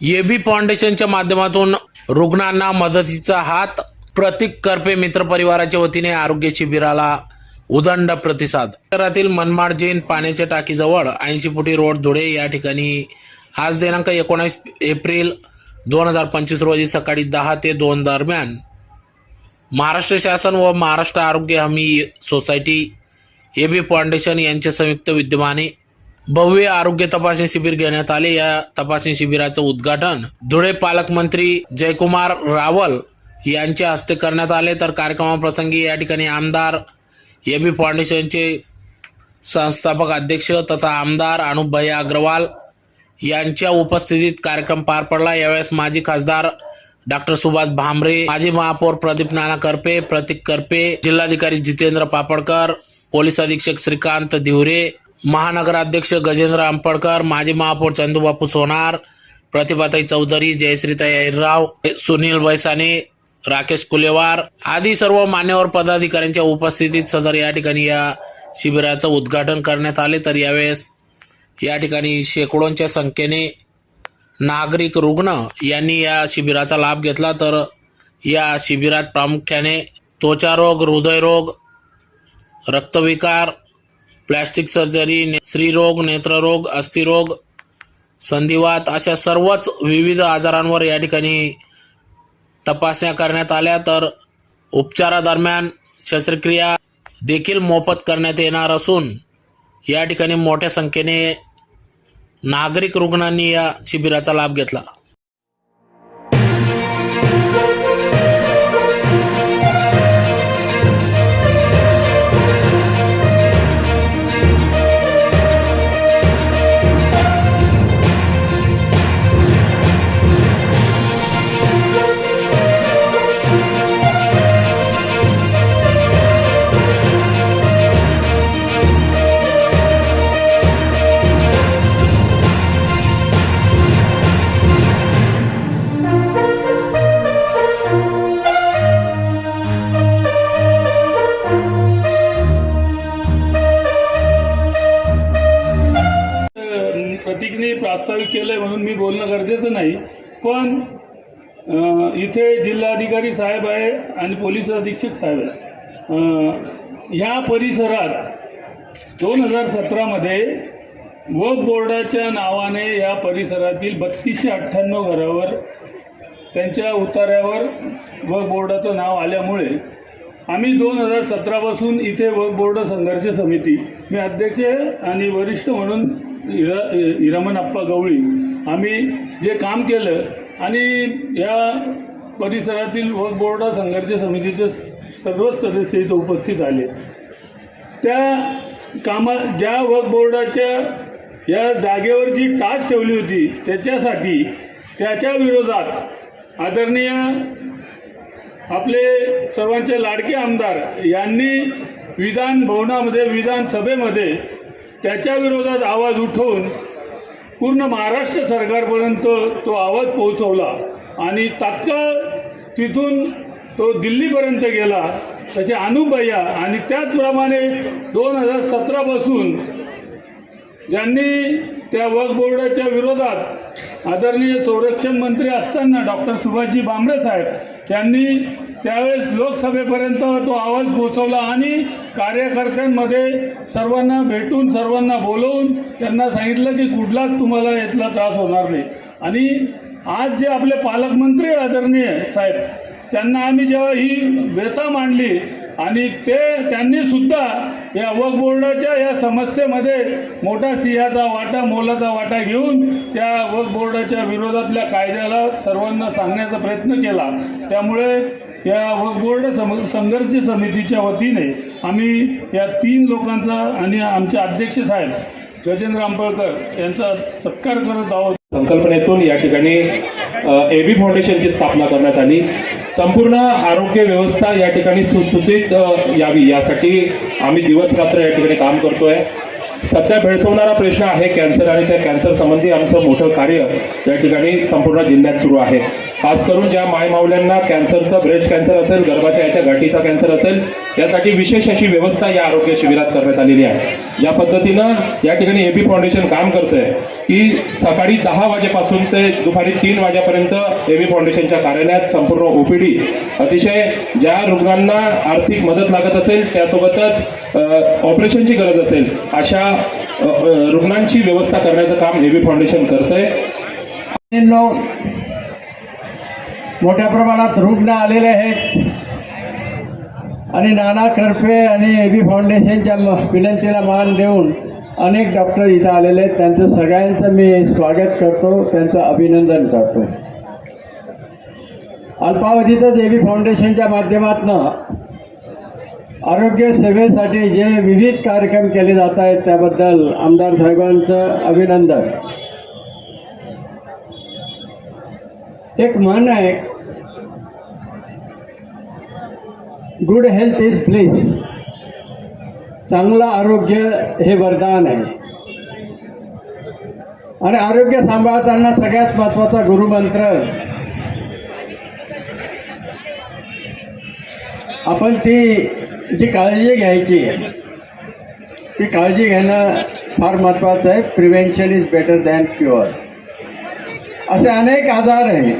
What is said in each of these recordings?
AB फाउंडेशनच्या माध्यमातून रुग्णांना मदतीचा हात प्रतीक करपे मित्र परिवाराच्या वतीने आरोग्य शिबिराला उदंड प्रतिसाद. शहरातील मनमाड जैन पाण्याच्या टाकीजवळ ऐंशी फुटी रोड धुळे या ठिकाणी आज दिनांक एकोणीस एप्रिल दोन हजार पंचवीस रोजी सकाळी दहा ते दोन दरम्यान महाराष्ट्र शासन व महाराष्ट्र आरोग्य हमी सोसायटी एबी फाउंडेशन यांच्या संयुक्त विद्यमाने भव्य आरोग्य तपासणी शिबिर घेण्यात आले. या तपासणी शिबिराचं उद्घाटन धुळे पालकमंत्री जयकुमार रावल यांच्या हस्ते करण्यात आले. तर कार्यक्रमाप्रसंगी या ठिकाणी आमदार ए बी फाउंडेशनचे संस्थापक अध्यक्ष तथा आमदार अनुपभाई अग्रवाल यांच्या उपस्थितीत कार्यक्रम पार पडला. यावेळेस माजी खासदार डॉक्टर सुभाष भामरे माजी महापौर प्रदीप नाना करपे प्रतीक करपे जिल्हाधिकारी जितेंद्र पापडकर पोलीस अधीक्षक श्रीकांत धिवरे महानगराध्यक्ष गजेंद्र आंबडकर माजी महापौर चंदूबापू सोनार प्रतिभाताई चौधरी जयश्रीताई अहिरराव सुनील बैसाने राकेश कुलेवार आदी सर्व मान्यवर पदाधिकाऱ्यांच्या उपस्थितीत सदर या ठिकाणी या शिबिराचं उद्घाटन करण्यात आले. तर यावेळेस या ठिकाणी शेकडोंच्या संख्येने नागरिक रुग्ण यांनी या शिबिराचा लाभ घेतला. तर या शिबिरात प्रामुख्याने त्वचारोग हृदयरोग रक्तविकार प्लॅस्टिक सर्जरी ने- स्त्रीरोग नेत्ररोग अस्थिरोग संधिवात अशा सर्वच विविध आजारांवर या ठिकाणी तपासण्या करण्यात आल्या. तर उपचारादरम्यान शस्त्रक्रिया देखील मोफत करण्यात येणार असून या ठिकाणी मोठ्या संख्येने नागरिक रुग्णांनी या शिबिराचा लाभ घेतला. प्रतीकने प्रास्ताविक आहे म्हणून मी बोलणं गरजेचं नाही. पण इथे जिल्हाधिकारी साहेब आहे आणि पोलीस अधीक्षक साहेब आहे ह्या परिसरात दोन हजार सतरामध्ये वक बोर्डाच्या नावाने या परिसरातील बत्तीसशे अठ्ठ्याण्णव घरावर त्यांच्या उतार्यावर वक बोर्डाचं नाव आल्यामुळे आम्ही दोन हजार सतरापासून इथे वक बोर्ड संघर्ष समिती मी अध्यक्ष आणि वरिष्ठ म्हणून हिरा हिरामन आप्पा गवळी आम्ही जे काम केलं आणि या परिसरातील वक बोर्ड संघर्ष समितीचे सर्वच सदस्य इथं उपस्थित आले. त्या कामा ज्या वक बोर्डाच्या या जागेवर जी टाच ठेवली होती त्याच्यासाठी त्याच्या विरोधात आदरणीय आपले सर्वांचे लाडके आमदार यांनी विधान भवनामध्ये विधानसभेमध्ये त्याच्या विरोधात आवाज उठवून पूर्ण महाराष्ट्र सरकारपर्यंत तो आवाज पोहोचवला आणि तात्काळ तिथून तो दिल्लीपर्यंत गेला. तसे अनुभैया आणि त्याचप्रमाणे दोन हजार सतरापासून ज्यांनी त्या वक्फ बोर्डाच्या विरोधात आदरणीय संरक्षण मंत्री असताना डॉक्टर सुभाषजी भामरे साहेब त्यांनी त्यावेळेस लोकसभेपर्यंत तो आवाज पोहोचवला आणि कार्यकर्त्यांमध्ये सर्वांना भेटून सर्वांना बोलवून त्यांना सांगितलं की कुठलाच तुम्हाला यातला त्रास होणार नाही. आणि आज जे आपले पालकमंत्री आदरणीय साहेब त्यांना आम्ही जेव्हा ही व्यथा मांडली आणि ते त्यांनी सुद्धा या वक्फ बोर्डाच्या या समस्येमध्ये मोठा सिंहाचा वाटा मोलाचा वाटा घेऊन त्या वक्फ बोर्डाच्या विरोधातल्या कायद्याला सर्वांना सांगण्याचा प्रयत्न केला. त्यामुळे या वक्फ बोर्ड सम संघर्ष समितीच्या वतीने आम्ही या तीन लोकांचा आणि आमचे अध्यक्ष साहेब गजेंद्र आंबळकर यांचा सत्कार करत आहोत. संकल्पनेतून या ठिकाणी एबी फाउंडेशनची स्थापना करण्यात आली. संपूर्ण आरोग्य व्यवस्था या ठिकाणी सुसूचित यावी. यासाठी आम्ही दिवस रात्र या ठिकाणी काम करतोय. सध्या भेडसवणारा प्रश्न आहे कॅन्सर आणि त्या कॅन्सर संबंधी आमचं मोठं कार्य या ठिकाणी संपूर्ण जिल्ह्यात सुरू आहे. खास करून ज्या मायमावल्यांना कॅन्सरचा ब्रेस्ट कॅन्सर असेल गर्भाच्या याच्या गाठीचा कॅन्सर असेल यासाठी विशेष अशी व्यवस्था या आरोग्य शिबिरात करण्यात आलेली आहे. या पद्धतीनं या ठिकाणी एबी फाउंडेशन काम करतंय की सकाळी दहा वाजेपासून ते दुपारी तीन वाजेपर्यंत एबी फाउंडेशनच्या कार्यालयात संपूर्ण ओपीडी. अतिशय ज्या रुग्णांना आर्थिक मदत लागत असेल त्यासोबतच ऑपरेशनची गरज असेल अशा रुग्णांची व्यवस्था करण्याचं काम एबी फाउंडेशन करतंय. मोठ्या प्रमाणात रुग्ण आलेले आहेत. आणि नाना करपे आणि ए फाउंडेशनच्या विनंतीला मान देऊन अनेक डॉक्टर इथं आलेले आहेत. त्यांचं सगळ्यांचं मी स्वागत करतो. त्यांचं अभिनंदन करतो. अल्पावधीतच देवी फाउंडेशनच्या माध्यमातून आरोग्य सेवेसाठी जे विविध कार्यक्रम केले जात आहेत त्याबद्दल आमदार साहेबांचं अभिनंदन. एक म्हण आहे गुड हेल्थ इज ब्लिस चांगलं आरोग्य हे वरदान आहे. आणि आरोग्य सांभाळताना सगळ्यात महत्त्वाचा गुरुमंत्र आपण ती जी काळजी घ्यायची आहे ती काळजी घेणं फार महत्त्वाचं आहे. Prevention is better than cure असे अनेक आजार आहे.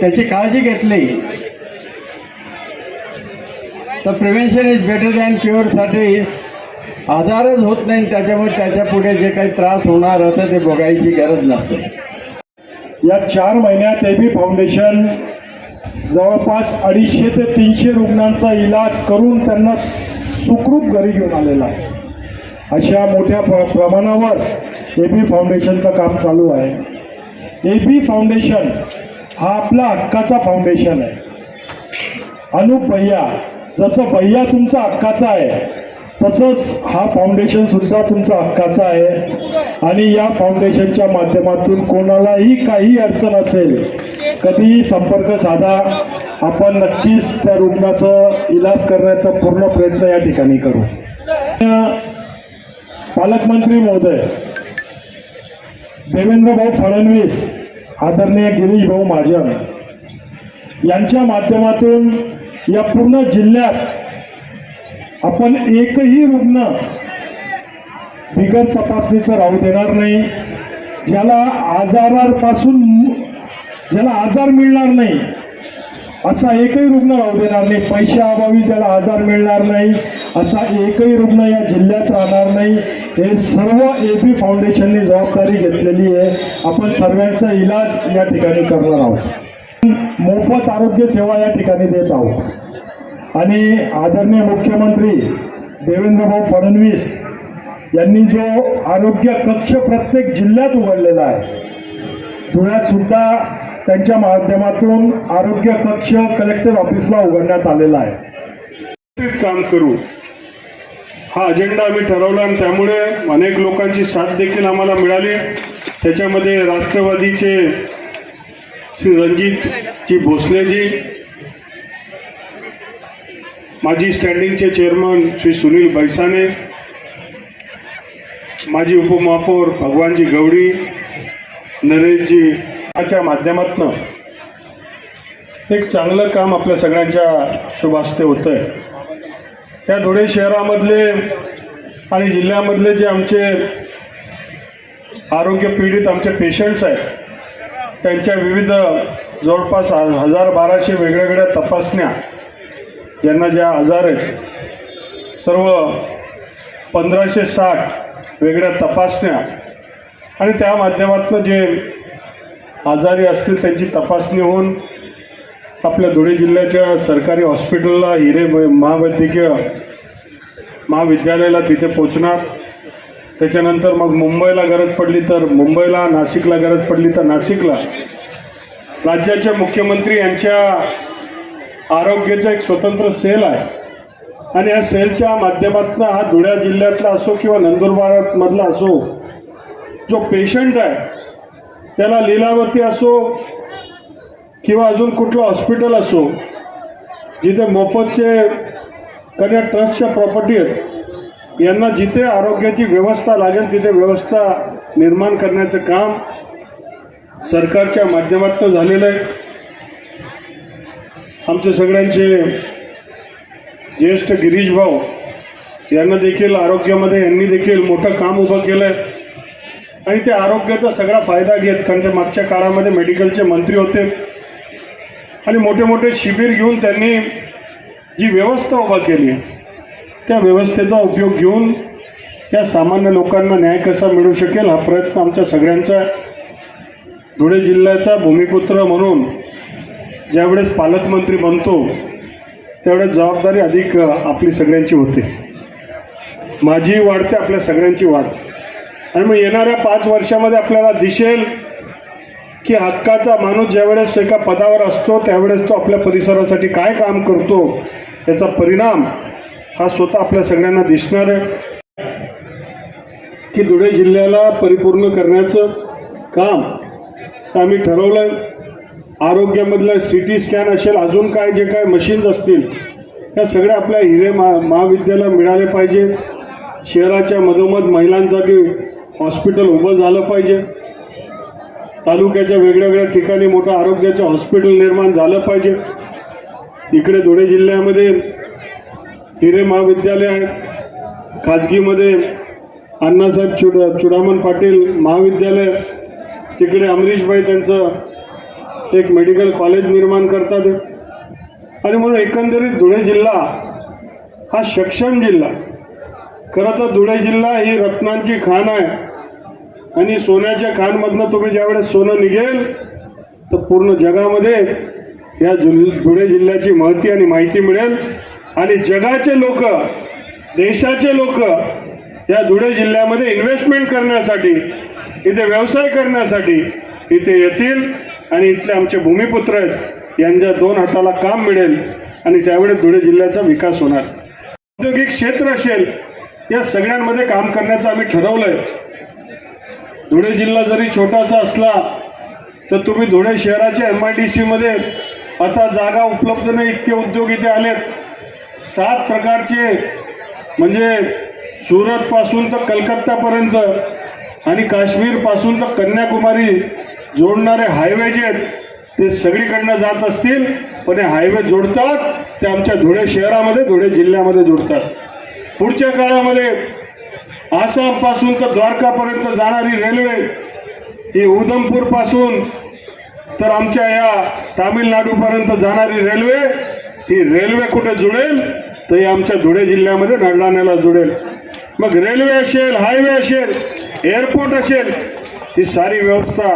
त्याची काळजी घेतली तर प्रिव्हेन्शन इज बेटर दॅन क्युअरसाठी आजारच होत नाही. त्याच्यामुळे त्याच्या पुढे जे काही त्रास होणार असं ते बघायची गरज नसते. या चार महिन्यात ए बी फाउंडेशन जवळपास अडीचशे ते तीनशे रुग्णांचा इलाज करून त्यांना सुखरूप घरी घेऊन आलेला आहे. अशा मोठ्या प्र प्रमाणावर ए बी फाउंडेशनचं काम चालू आहे. ए बी फाउंडेशन हा आपला हक्काचा फाउंडेशन आहे. अनुप भैया जसं भैया तुमचा हक्काचा आहे तसंच हा फाउंडेशन सुद्धा तुमचा हक्काचा आहे. आणि या फाउंडेशनच्या माध्यमातून कोणालाही काही अडचण असेल कधीही संपर्क साधा. आपण नक्कीच त्या रुग्णाचं इलाज करण्याचा पूर्ण प्रयत्न या ठिकाणी करू. पालकमंत्री महोदय देवेंद्र भाऊ फडणवीस आदरणीय गिरीश भाऊ महाजन यांच्या माध्यमातून या पूर्ण जिल्ह्यात आपण एकही रुग्ण बिगर तपासणीचं राहू देणार नाही. ज्याला आजारापासून ज्याला आजार मिळणार नाही असा एकही रुग्ण राहू देणार नाही. पैशाअभावी ज्याला आजार मिळणार नाही असा एकही रुग्ण या जिल्ह्यात राहणार नाही. हे सर्व ए बी फाउंडेशनने जबाबदारी घेतलेली आहे. आपण सर्वांचा इलाज या ठिकाणी करणार आहोत. मोफत आरोग्य सेवा या ठिकाणी देत आहोत. आणि आदरणीय मुख्यमंत्री देवेंद्रभाऊ फडणवीस यांनी जो आरोग्य कक्ष प्रत्येक जिल्ह्यात उघडलेला आहे धुळ्यात सुद्धा त्यांच्या माध्यमातून आरोग्य कक्ष कलेक्टर ऑफिसला उघडण्यात आलेला आहे. काम करू. हा अजेंडा आम्ही ठरवला आणि त्यामुळे अनेक लोकांची साथ देखील आम्हाला मिळाली. त्याच्यामध्ये राष्ट्रवादीचे श्री रणजितजी भोसलेजी माजी स्टँडिंगचे चेअरमन श्री सुनील बैसाने माजी उपमहापौर भगवानजी गवडी नरेशजी याच्या माध्यमातून एक चांगलं काम आपल्या सगळ्यांच्या शुभास्ते होतं आहे त्या धुळे शहरामधले आणि जिल्ह्यामधले जे आमचे आरोग्य पीडित आमचे पेशंट्स आहेत त्यांच्या विविध जवळपास हजार बाराशे वेगवेगळ्या तपासण्या ज्यांना ज्या आजार आहेत सर्व पंधराशे साठ वेगळ्या तपासण्या आणि त्या माध्यमातून जे आजारी असतील त्यांची तपासणी होऊन आपल्या धुळे जिल्ह्याच्या सरकारी हॉस्पिटलला हिरे महावैद्यकीय महाविद्यालयाला तिथे पोचणार त्याच्यानंतर मग मुंबईला गरज पडली तर मुंबईला नाशिकला गरज पडली तर नाशिकला. राज्याच्या मुख्यमंत्री यांच्या आरोग्याचा एक स्वतंत्र सेल आहे. आणि या सेलच्या माध्यमातून हा धुळ्या जिल्ह्यातला असो किंवा नंदुरबारमधला असो जो पेशंट आहे त्याला लीलावती असो किंवा अजून कुठलं हॉस्पिटल असो जिथे मोफतचे कन्या ट्रस्टच्या प्रॉपर्टी आहेत यांना जिथे आरोग्याची व्यवस्था लागेल तिथे व्यवस्था निर्माण करण्याचं काम सरकारच्या माध्यमातून झालेलं आहे. आमचे सगळ्यांचे ज्येष्ठ गिरीश भाऊ यांना देखील आरोग्यामध्ये यांनी देखील मोठं काम उभं केलं आहे आणि ते आरोग्याचा सगळा फायदा घेत कारण ते मागच्या काळामध्ये मेडिकलचे मंत्री होते. आणि मोठे मोठे शिबिर घेऊन त्यांनी जी व्यवस्था उभा केली आहे त्या व्यवस्थेचा उपयोग घेऊन या सामान्य लोकांना न्याय कसा मिळू शकेल हा प्रयत्न आमच्या सगळ्यांचा धुळे जिल्ह्याचा भूमिपुत्र म्हणून ज्यावेळेस पालकमंत्री बनतो त्यावेळेस जबाबदारी अधिक आपली सगळ्यांची होते. माझीही वाढते आपल्या सगळ्यांची वाढते आणि मग येणाऱ्या पाच वर्षामध्ये आपल्याला दिसेल की हक्काचा माणूस ज्यावेळेस एका पदावर असतो त्यावेळेस तो आपल्या परिसरासाठी काय काम करतो याचा परिणाम हा स्वतः आपल्या सगळ्यांना दिसणार आहे की धुळे जिल्ह्याला परिपूर्ण करण्याचं काम आम्ही ठरवलं आहे आरोग्यामधलं सी टी स्कॅन असेल अजून काय जे काय मशीन्स असतील या सगळ्या आपल्या हिरे महा महाविद्यालय मिळाले पाहिजे. शहराच्या मधोमध महिलांसाठी हॉस्पिटल उभं झालं पाहिजे. तालुक्याच्या वेगळ्या वेगळ्या ठिकाणी मोठं आरोग्याचं हॉस्पिटल निर्माण झालं पाहिजे. इकडे धुळे जिल्ह्यामध्ये हिरे महाविद्यालय आहे. खाजगीमध्ये अण्णासाहेब चुड चुडामन पाटील महाविद्यालय. तिकडे अमरीशभाई त्यांचं एक मेडिकल कॉलेज निर्माण करतात. आणि म्हणून एकंदरीत धुळे जिल्हा हा सक्षम जिल्हा. खरं तर धुळे जिल्हा ही रत्नांची खाण आहे. आणि सोन्याच्या खाणमधनं तुम्ही ज्यावेळेस सोनं निघेल तर पूर्ण जगामध्ये या जुल धुळे जिल्ह्याची महती आणि माहिती मिळेल. आणि जगाचे लोक देशाचे लोक या धुळे जिल्ह्यामध्ये इन्व्हेस्टमेंट करण्यासाठी इथे व्यवसाय करण्यासाठी इथे येतील आणि इथले आमचे भूमिपुत्र आहेत यांच्या दोन हाताला काम मिळेल आणि त्यावेळेस धुळे जिल्ह्याचा विकास होणार. औद्योगिक क्षेत्र असेल या सगळ्यांमध्ये काम करण्याचं आम्ही ठरवलंय. धुळे जिल्हा जरी छोटासा असला तर तुम्ही धुळे शहराच्या एम आय डी सीमध्ये आता जागा उपलब्ध नाही इतके उद्योग इथे आलेत. सात प्रकारचे म्हणजे सुरतपासून तर कलकत्तापर्यंत आणि काश्मीरपासून तर कन्याकुमारी जोडणारे हायवे जे आहेत ते सगळीकडनं जात असतील पण हे हायवे जोडतात ते आमच्या धुळे शहरामध्ये धुळे जिल्ह्यामध्ये जोडतात. पुढच्या काळामध्ये आसामपासून तर द्वारकापर्यंत जाणारी रेल्वे ही उधमपूरपासून तर आमच्या या तामिळनाडूपर्यंत जाणारी रेल्वे ही रेल्वे कुठे जुळेल तर ही आमच्या धुळे जिल्ह्यामध्ये नळलाण्याला जुळेल. मग रेल्वे असेल हायवे असेल एअरपोर्ट असेल ही सारी व्यवस्था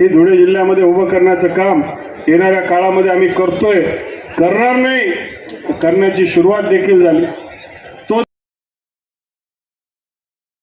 ही धुळे जिल्ह्यामध्ये उभं करण्याचं काम येणाऱ्या काळामध्ये आम्ही करतोय. करणार नाही करण्याची सुरुवात देखील झाली.